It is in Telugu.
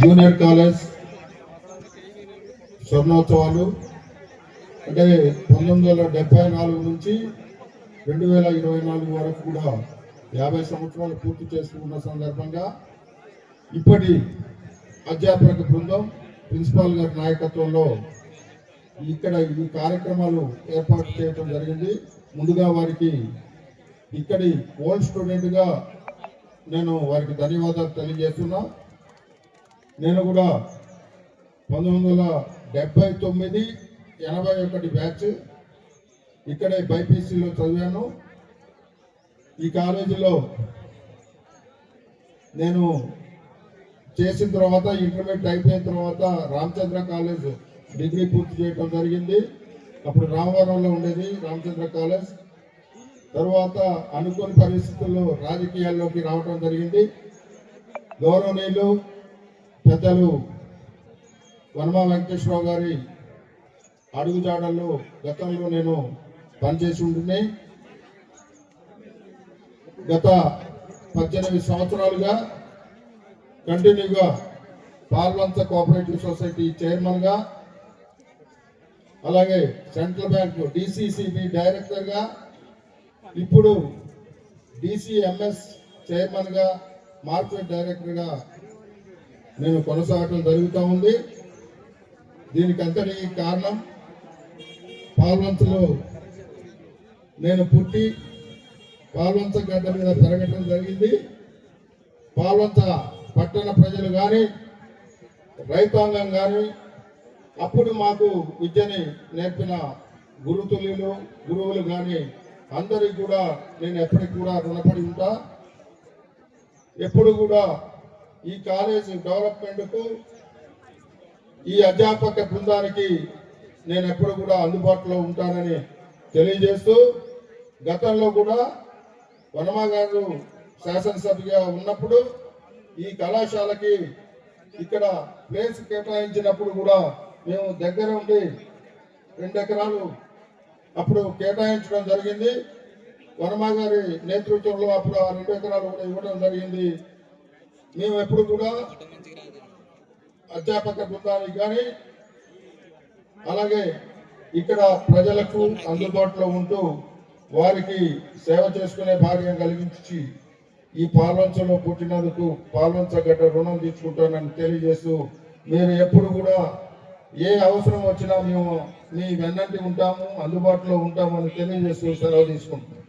జూనియర్ కాలేజ్ స్వర్ణోత్సవాలు అంటే పంతొమ్మిది వందల డెబ్బై నాలుగు నుంచి రెండు వేల ఇరవై నాలుగు వరకు కూడా యాభై సంవత్సరాలు పూర్తి చేసుకున్న సందర్భంగా ఇప్పటి అధ్యాపక బృందం ప్రిన్సిపాల్ గారి నాయకత్వంలో ఇక్కడ ఈ కార్యక్రమాలు ఏర్పాటు చేయడం జరిగింది. ముందుగా వారికి ఇక్కడి ఓల్డ్ స్టూడెంట్గా నేను వారికి ధన్యవాదాలు తెలియజేస్తున్నా. నేను కూడా పంతొమ్మిది వందల డెబ్బై తొమ్మిది ఎనభై ఒకటి బ్యాచ్ ఇక్కడే బైపీసీలో చదివాను. ఈ కాలేజీలో నేను చేసిన తర్వాత ఇంటర్మీడియట్ అయిపోయిన తర్వాత రామచంద్ర కాలేజ్ డిగ్రీ పూర్తి చేయడం జరిగింది. అప్పుడు రామవరంలో ఉండేది రామచంద్ర కాలేజ్. తర్వాత అనుకోని పరిస్థితుల్లో రాజకీయాల్లోకి రావడం జరిగింది. గౌరవనీయులు పెద్దలు వనమా వెంకటేశ్వరరావు గారి అడుగుజాడల్లో గతంలో నేను పనిచేసి ఉంటున్నాయి గత పద్దెనిమిది సంవత్సరాలుగా కంటిన్యూగా పాల్వంచ కోఆపరేటివ్ సొసైటీ చైర్మన్గా అలాగే సెంట్రల్ బ్యాంక్ డిసిసిబి డైరెక్టర్గా ఇప్పుడు డిసిఎంఎస్ చైర్మన్గా మార్కెట్ డైరెక్టర్గా నేను కొనసాగటం జరుగుతూ ఉంది. దీనికి అంతటి కారణం పాల్వంచలో నేను పుట్టి పాల్వంచ గడ్డ మీద పెరగటం జరిగింది. పాల్వంచ పట్టణ ప్రజలు కానీ రైతాంగం కానీ అప్పుడు మాకు విద్యని నేర్పిన గురుతుల్యులు గురువులు కానీ అందరికీ కూడా నేను ఎప్పటికి కూడా రుణపడి ఉంటా. ఎప్పుడు కూడా ఈ కాలేజ్ డెవలప్మెంట్కు ఈ అధ్యాపక బృందానికి నేను ఎప్పుడు కూడా అందుబాటులో ఉంటానని తెలియజేస్తూ గతంలో కూడా వనమా గారు శాసనసభ్యుగా ఉన్నప్పుడు ఈ కళాశాలకి ఇక్కడ ప్లేస్ కేటాయించినప్పుడు కూడా మేము దగ్గర ఉండి రెండు ఎకరాలు అప్పుడు కేటాయించడం జరిగింది. వనమ గారి నేతృత్వంలో అప్పుడు ఆ రెండు ఎకరాలు కూడా ఇవ్వడం జరిగింది. మేము ఎప్పుడు కూడా అధ్యాపక బృందానికి కానీ అలాగే ఇక్కడ ప్రజలకు అందుబాటులో ఉంటూ వారికి సేవ చేసుకునే భాగ్యం కలిగించి ఈ పాల్వంచలో పుట్టినందుకు పాల్వంచ గడ్డ రుణం తీసుకుంటానని తెలియజేస్తూ మీరు ఎప్పుడు కూడా ఏ అవసరం వచ్చినా మేము మీ వెన్నంటి ఉంటాము అందుబాటులో ఉంటామని తెలియజేస్తూ సెలవు తీసుకుంటున్నాం.